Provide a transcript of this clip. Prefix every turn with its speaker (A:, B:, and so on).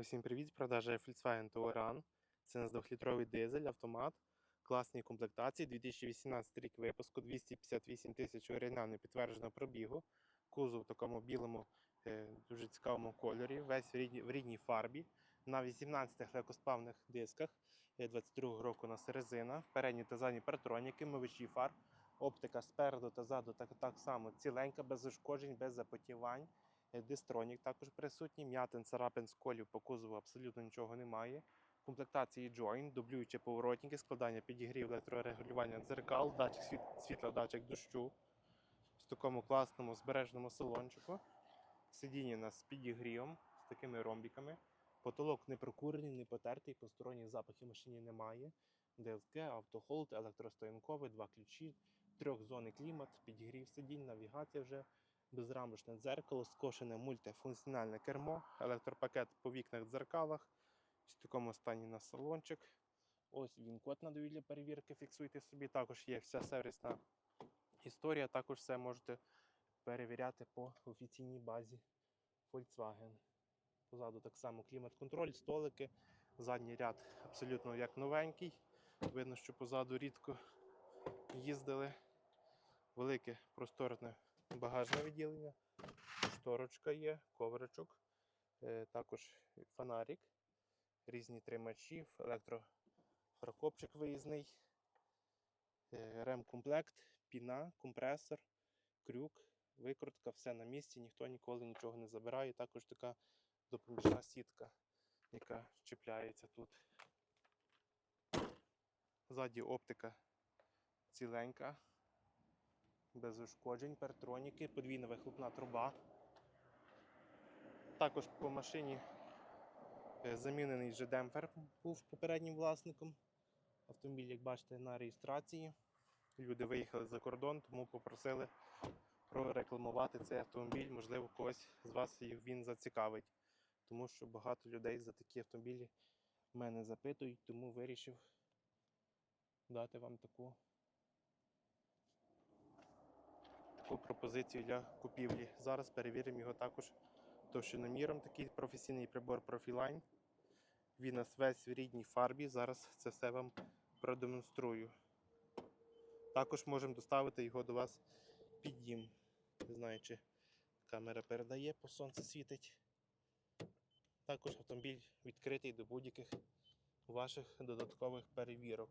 A: Усім привіт! Продажа Volkswagen Touran. Це у нас 2-літровий дизель, автомат, класні комплектації, 2018 рік випуску, 258 тисяч оригінально підтвердженого пробігу. Кузов в такому білому, е, дуже цікавому кольорі, весь в рідній, в рідній фарбі. На 18 легкосплавних дисках е, 22 року у нас резина, передні та задні партроніки, мивачі фар, оптика спереду та ззаду так, так само ціленька, без ушкоджень, без запотівань. Дистронік також присутній, м'ятин, царапин, сколів по кузову абсолютно нічого немає. Комплектації Join, дублюючі поворотники, складання підігрів, електрорегулювання дзеркал, датчик світ, світла, датчик дощу. В такому класному збережному салончику. Сидіння у нас з підігрівом, з такими ромбіками. Потолок не прокурений, не потертий, посторонніх запахів машині немає. DSG, автохолд, електростоянковий, два ключі, трьохзонний клімат, підігрів сидінь, навігація вже безрамочне дзеркало, скошене мультифункціональне кермо, електропакет по вікнах дзеркалах. В такому стані на салончик. Ось він код надають для перевірки, фіксуйте собі. Також є вся сервісна історія. Також все можете перевіряти по офіційній базі Volkswagen. Позаду так само клімат-контроль, столики, задній ряд абсолютно як новенький. Видно, що позаду рідко їздили. Велике просторне багажне відділення, шторочка є, ковричок, е, також фонарик, різні тримачі, електрофаркопчик виїзний, е, ремкомплект, піна, компресор, крюк, викрутка, все на місці, ніхто ніколи нічого не забирає. Також така допоміжна сітка, яка чіпляється тут. Ззаді оптика ціленька без ушкоджень, партроніки, подвійна вихлопна труба. Також по машині е, замінений вже демпфер був попереднім власником. Автомобіль, як бачите, на реєстрації. Люди виїхали за кордон, тому попросили прорекламувати цей автомобіль. Можливо, когось з вас він зацікавить. Тому що багато людей за такі автомобілі мене запитують, тому вирішив дати вам таку таку пропозицію для купівлі. Зараз перевіримо його також товщиноміром. Такий професійний прибор Profiline. Він у нас весь в рідній фарбі. Зараз це все вам продемонструю. Також можемо доставити його до вас під дім. Не знаю, чи камера передає, по сонце світить. Також автомобіль відкритий до будь-яких ваших додаткових перевірок.